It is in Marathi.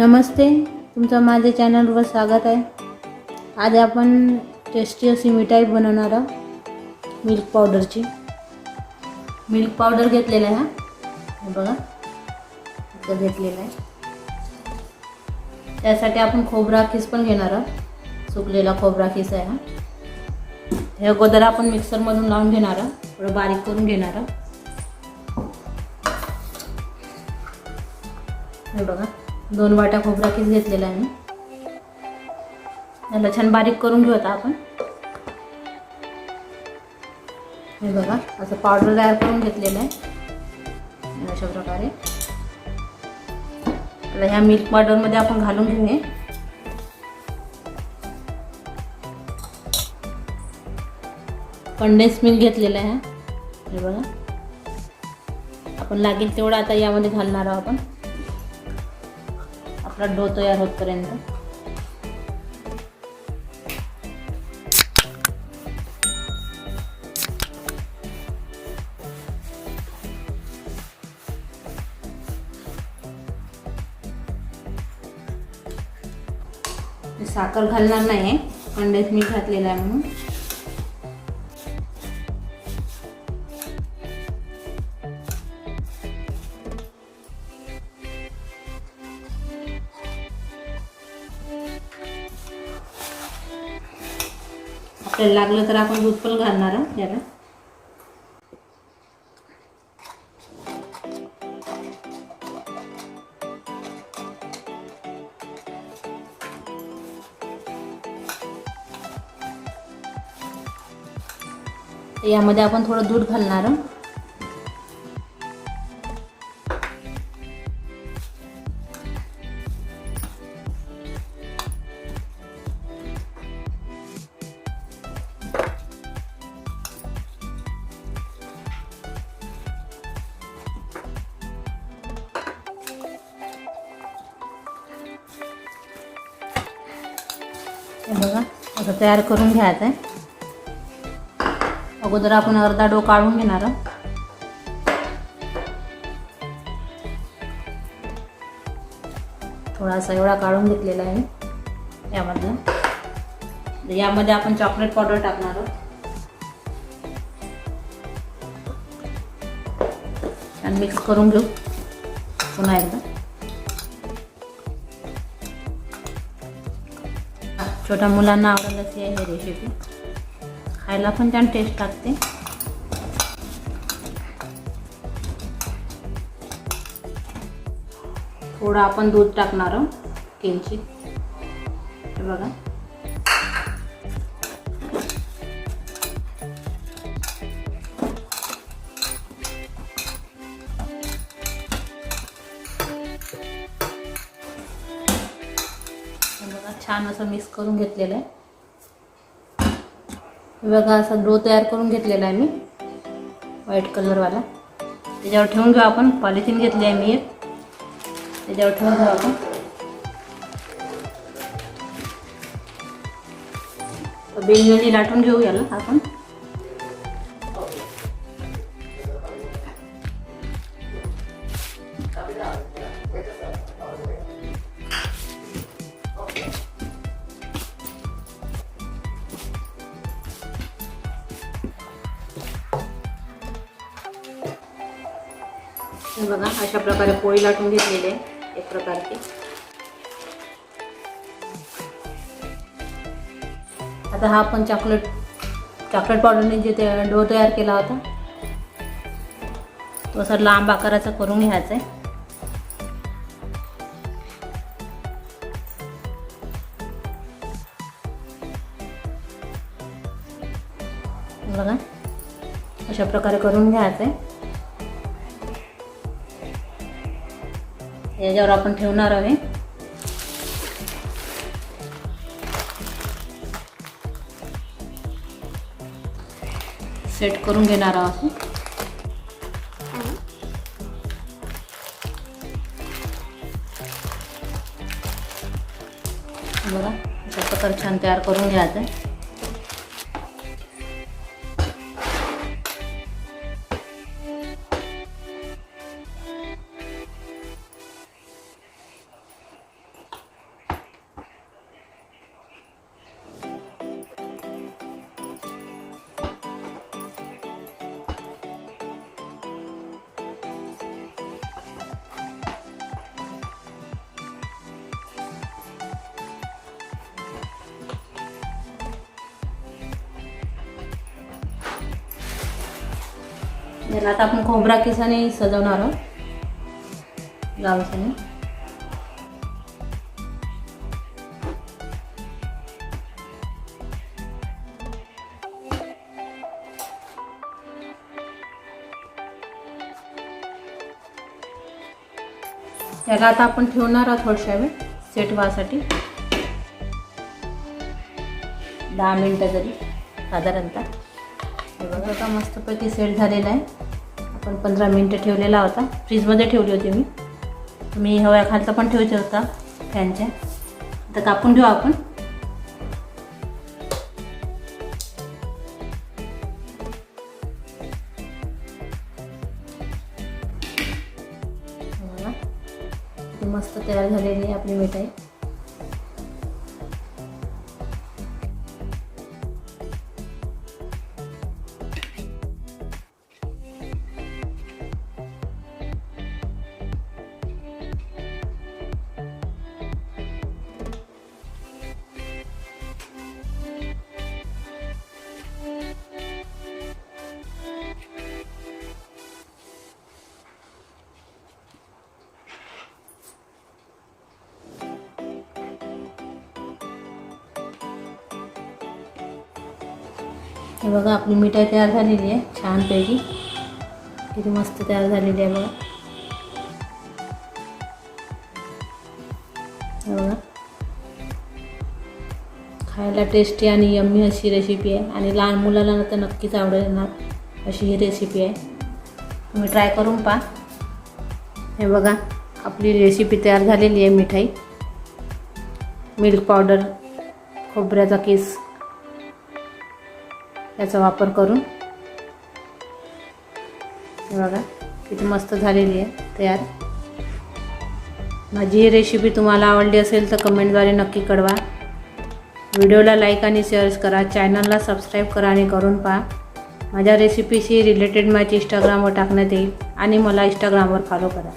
नमस्ते तुमचं माझ्या चॅनलवर स्वागत आहे. आज आपण टेस्टी अशी मिठाई बनवणार आहोत मिल्क पावडरची मिल्क पावडर घेतलेला आहे हा. हे बघा इथं घेतलेला आहे. त्यासाठी आपण खोबरा खीस पण घेणार आहोत. सुकलेला खोबरा खीस आहे हा. हे अगोदर आपण मिक्सरमधून लावून घेणार आहोत. थोडं बारीक करून घेणार आहोत. हे बघा. दोन वाट्या खोबरा किस घेतलेला आहे मी. याला छान बारीक करून घेऊ आता आपण. हे बघा असं पावडर तयार करून घेतलेलं आहे. अशा प्रकारे. आता ह्या मिल्क पावडरमध्ये आपण घालून घेऊ हे कंडेन्स मिल्क घेतलेलं आहे. हे बघा. आपण लागेल तेवढं आता यामध्ये घालणार आहोत आपण. आपला डो तयार होतपर्यंत साखर घालणार नाही कंडेन्स मीठ घातलेलं आहे म्हणून. आपल्याला लागलं तर आपण दूध पण घालणार आहोत याला यामध्ये आपण थोडं दूध घालणार आहोत हे बघा असं तयार करून घ्यायचं आहे. अगोदर आपण अर्धा डो काढून घेणार आहोत. थोडासा एवढा काढून घेतलेला आहे यामधलं यामध्ये आपण चॉकलेट पावडर टाकणार आहोत. छान मिक्स करून घेऊ पुन्हा एकदा. छोट्या मुलांना आवडेल अशी आहे ही रेसिपी खायला पण छान टेस्ट लागते. थोडं आपण दूध टाकणार आहोत किंचित बघा. छान असं मिक्स करून घेतलेलं आहे. बघा असा डो तयार करून घेतलेला आहे मी व्हाईट कलरवाला त्याच्यावर ठेवून घेऊ आपण. पॉलिथिन घेतली आहे मी एक. त्याच्यावर ठेवून घेऊ आपण. बेलने लाटून घेऊ याला आपण. बघा अशा प्रकारे पोळी लाटून घेतलेली आहे एक प्रकारची. आता हा आपण चॉकलेट चॉकलेट पावडरने जे ते डो तयार केला होता तो असा लांब आकाराचा करून घ्यायचा आहे. बघा अशा प्रकारे करून घ्यायचं आहे. आपण ठेवणार आहे. सेट करून घेणार प्रकारे छान तयार करून घ्यायचं याला आता आपण खोबरा केसाने सजवणार आहोत. लावसाने याला आता आपण ठेवणार आहोत थोडशा वेळ सेट व्हासाठी दहा मिनटं तरी साधारणतः. हे बघा का मस्तपैकी सेट झालेला आहे. आपण पंधरा मिनटं ठेवलेला होता. फ्रीजमध्ये ठेवली होती मी. तुम्ही हव्या खालचा पण ठेवते होता फॅनच्या. आता कापून घेऊ आपण. मस्त तयार झालेली आहे आपली मिठाई. हे बघा आपली मिठाई तयार झालेली आहे छानपैकी. किती मस्त तयार झालेली आहे बघा. हे बघा. खायला टेस्टी आणि यम्मी अशी रेसिपी आहे. आणि लहान मुलाला तर नक्कीच आवडणार अशी ही रेसिपी आहे. तुम्ही ट्राय करून पहा. हे बघा आपली रेसिपी तयार झालेली आहे मिठाई. मिल्क पावडर खोबऱ्याचा केस. याचा वापर करून. हे बघा किती मस्त झालेली आहे तयार. माझी ही रेसिपी तुम्हाला आवडली असेल तर कमेंटद्वारे नक्की कळवा. व्हिडिओला लाईक आणि शेअर करा चॅनलला सबस्क्राईब करा आणि करून पहा. माझ्या रेसिपीशी रिलेटेड माझी इंस्टाग्रामवर टाकण्यात येईल आणि मला इंस्टाग्रामवर फॉलो करा.